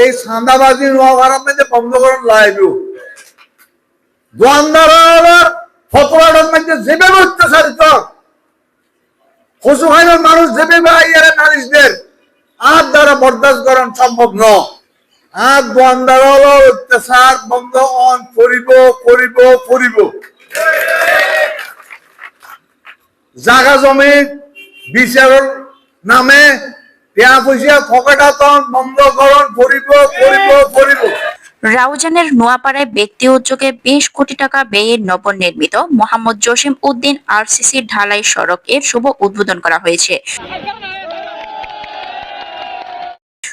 এই সান্দাবাজি নোয়া ভাড়ার মধ্যে বন্ধ করেন লাইব দোয়ানদার যেভাবে অত্যাচারিত মানুষ যেভাবে আইয়ারে নারিশদের আর দ্বারা বরদাস্ত করেন সম্ভব আর অত্যাচার বন্ধ অন করিব করিব করিব জাগা জমি বিচারের নামে পয়সা বন্ধ করণ রাউজানের নোয়াপাড়ায় ব্যক্তি উদ্যোগে বিশ কোটি টাকা ব্যয়ে নবনির্মিত মোহাম্মদ জসিম উদ্দিন আরসিসি ঢালাই সড়কের শুভ উদ্বোধন করা হয়েছে।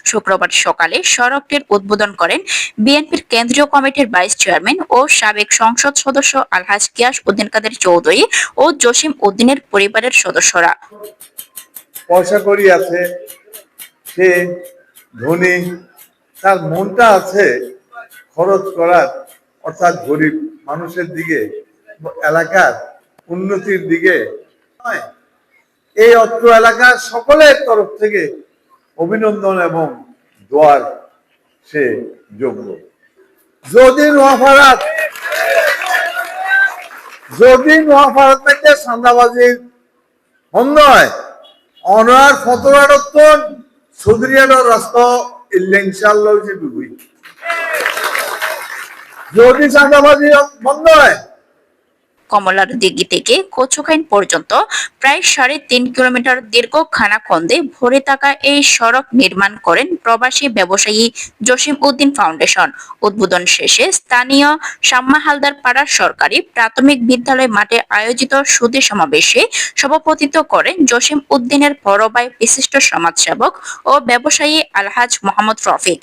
শুক্রবার সকালে সড়কটির উদ্বোধন করেন বিএনপির কেন্দ্রীয় কমিটির ভাইস চেয়ারম্যান ও সাবেক সংসদ সদস্য আলহাজ কিয়াস উদ্দিন কাদের চৌধুরী ও জসিম উদ্দিনের পরিবারের সদস্যরা। পয়সা করি আছে সে ধনী, তার মনটা আছে খরচ করার, অর্থাৎ গরিব মানুষের দিকে, এলাকার উন্নতির দিকে এই অত্র এলাকার সকলের তরফ থেকে অভিনন্দন এবং দোয়ার সে যোগ্য। যদি নোয়াফারাত যদি নোয়াফারাত থেকে সান্দাবাজির বন্ধ হয় অনার ফতোয়ারত্তন সুদরিয়ানোর রাস্তা ইনশাল্লাহ যদি চাঁদাবাজি বন্ধ হয় কমলার দিঘি থেকে কচুখাইন পর্যন্ত প্রায় সাড়ে তিন কিলোমিটার দীর্ঘ খানাখন্দে ভরে থাকা এই সড়ক নির্মাণ করেন প্রবাসী ব্যবসায়ী জসিম উদ্দিন ফাউন্ডেশন। উদ্বোধন শেষে স্থানীয় শাম্মা হালদার পাড়ার সরকারি প্রাথমিক বিদ্যালয় মাঠে আয়োজিত সুদী সমাবেশে সভাপতিত্ব করেন জসিম উদ্দিনের বড় ভাই বিশিষ্ট সমাজসেবক ও ব্যবসায়ী আলহাজ মোহাম্মদ রফিক।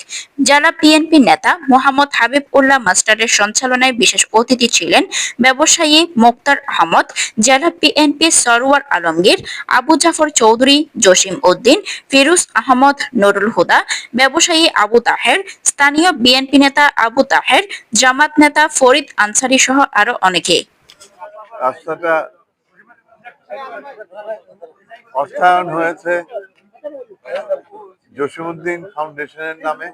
জেলা বিএনপি নেতা মোহাম্মদ হাবিব উল্লাহ মাস্টারের সঞ্চালনায় বিশেষ অতিথি ছিলেন ব্যবসায়ী মোক্তার আহমদ, জেলা বিএনপি সরওয়ার আলমগীর, আবু জাফর চৌধুরী, জসিম উদ্দিন, ফিরুজ আহমদ, নুরুল হুদা, ব্যবসায়ী আবু তাহের, স্থানীয় বিএনপি নেতা আবু তাহের, জামাত নেতা ফরিদ আনসারি সহ আরও অনেকে। অর্থায়ন হয়েছে। জসিমুদ্দিন ফাউন্ডেশনের নামে।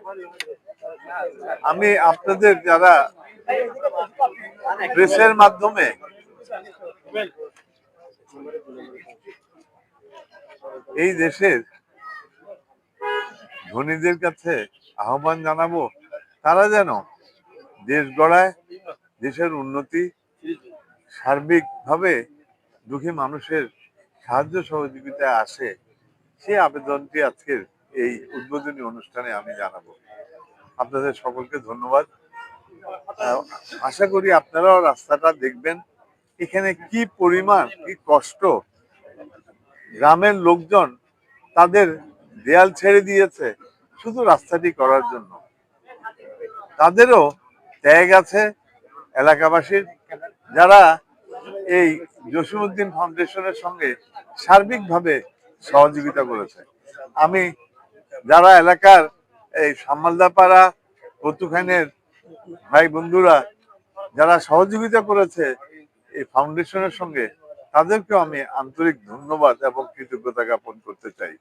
আমি আপনাদের যারা প্রেসের মাধ্যমে এই দেশের ধনীদের কাছে আহ্বান জানাব, তারা যেন দেশ গড়ায়, দেশের উন্নতি সার্বিকভাবে দুঃখী মানুষের সাহায্য সহযোগিতায় আসে সেই আবেদনটি আজকের এই উদ্বোধনী অনুষ্ঠানে আমি জানাব। আপনাদের সকলকে ধন্যবাদ। আশা করি আপনারাও রাস্তাটা দেখবেন। এখানে কি পরিমাণ, কি কষ্ট? গ্রামের লোকজন তাদের দেয়াল ছেড়ে দিয়েছে শুধু রাস্তাটি করার জন্য। তাদেরও ত্যাগ আছে এলাকাবাসীর। যারা এই জসিমুদ্দিন ফাউন্ডেশনের সঙ্গে সার্বিকভাবে সহযোগিতা করেছে। আমি যারা এলাকার এই সামালদাপাড়া কতুখানের ভাই বন্ধুরা যারা সহযোগিতা করেছে এই ফাউন্ডেশনের সঙ্গে তাদেরকেও আমি আন্তরিক ধন্যবাদ এবং কৃতজ্ঞতা জ্ঞাপন করতে চাই।